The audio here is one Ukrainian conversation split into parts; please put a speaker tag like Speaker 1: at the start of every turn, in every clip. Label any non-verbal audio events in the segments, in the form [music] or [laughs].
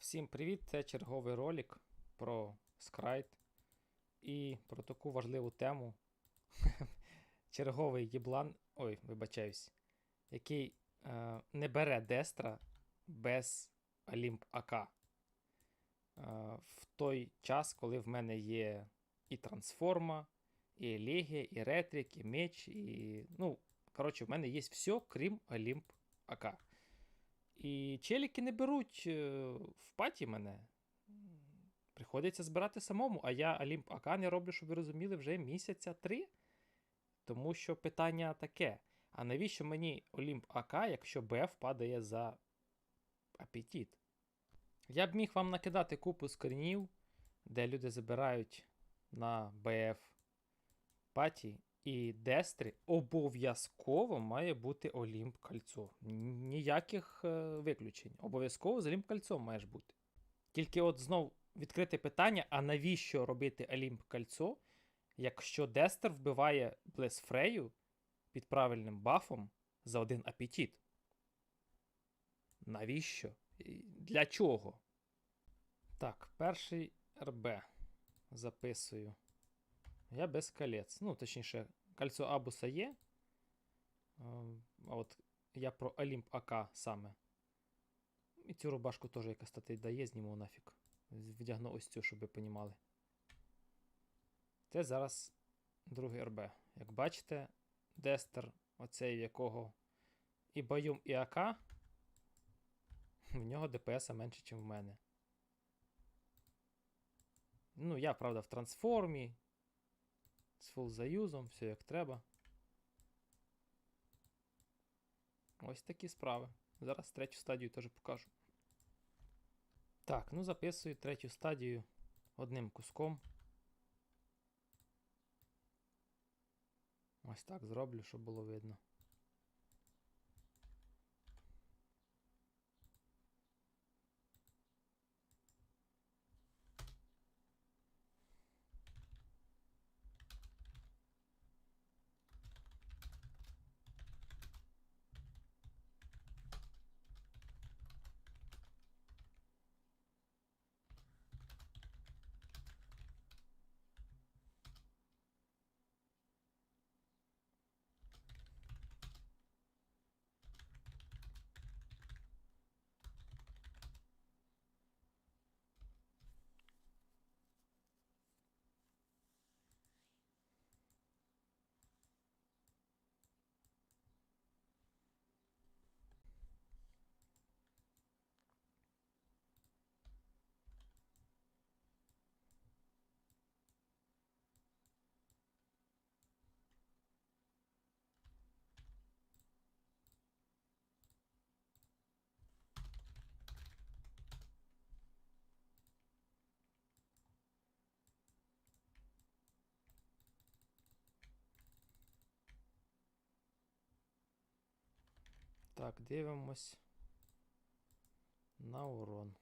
Speaker 1: Всім привіт! Це черговий ролик про Скрайт і про таку важливу тему. [laughs] Черговий єблан, ой, вибачаюсь, який е, не бере Дестра без Олімп АК. Е, в той час, коли в мене є і трансформа, і Елегія, і Ретрик, і меч, і. Ну, коротше, в мене є все, крім Олімп АК. І челіки не беруть е, в паті мене. Приходиться збирати самому, а я Олімп АК не роблю, щоб ви розуміли, вже місяця три. Тому що питання таке: а навіщо мені Олімп АК, якщо БФ падає за апетит? Я б міг вам накидати купу скринів, де люди забирають на БФ паті, і Дестрі обов'язково має бути Олімп кольцо. Ніяких е, виключень. Обов'язково з Олімп кольцом маєш бути. Тільки от знов відкрите питання: а навіщо робити Олімп кольцо, якщо Дестер вбиває Блесфрею під правильним бафом за один апетит? Навіщо? Для чого? Так, перший РБ записую. Я без колець. Ну, точніше, кольцо Абуса є. Е, А от я про Олімп АК саме. І цю рубашку теж яка статей дає, зніму нафіг. Вдягну ось цю, щоб ви понімали. Це зараз другий РБ. Як бачите, Дестер, оцей в якого і Баюм, і АК, в нього ДПС менше, ніж в мене. Ну, я, правда, в трансформі, з фул заюзом, все як треба. Ось такі справи. Зараз третю стадію теж покажу. Так, ну записую третю стадію одним куском. Ось так зроблю, щоб було видно. Так, дивимось на урон.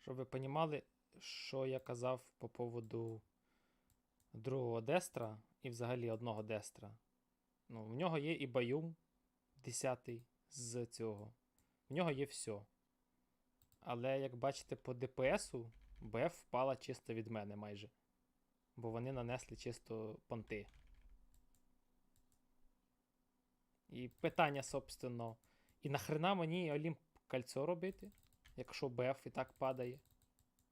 Speaker 1: Щоб ви понімали, що я казав по поводу другого дестра і взагалі одного дестра. Ну, в нього є і баюм 10 з цього. В нього є все. Але як бачите, по ДПСу БФ впала чисто від мене майже. Бо вони нанесли чисто понти. І питання, собственно, і нахрена мені Олімп кольцо робити, якщо БФ і так падає?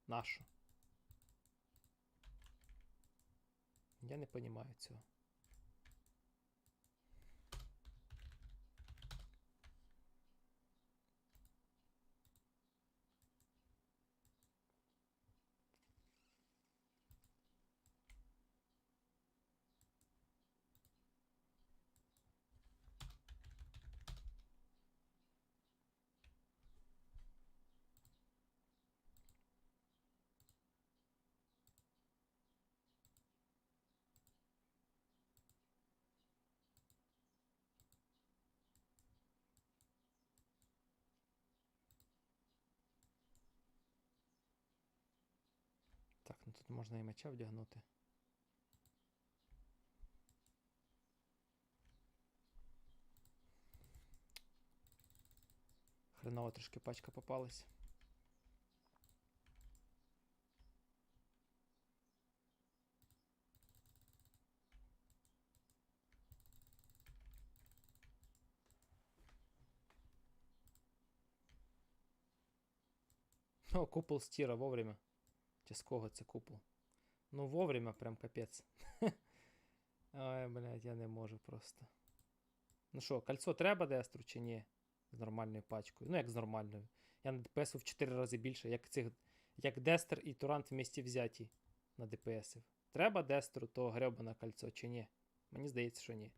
Speaker 1: Нащо? Я не розумію цього. тут можна і меча вдягнути. Хреново трішки пачка попалась. О, купол стира вовремя. Чи з кого це купол? Ну, вовремя прям капець. [laughs] Ай, блядь, я не можу просто. Ну що, кольцо треба дестру чи ні? З нормальною пачкою. Ну, як з нормальною. Я на ДПС в 4 рази більше, як цих. Як Дестер і Турант вместе взяті на ДПС. Треба Дестру то гребане кольцо чи ні? Мені здається, що ні.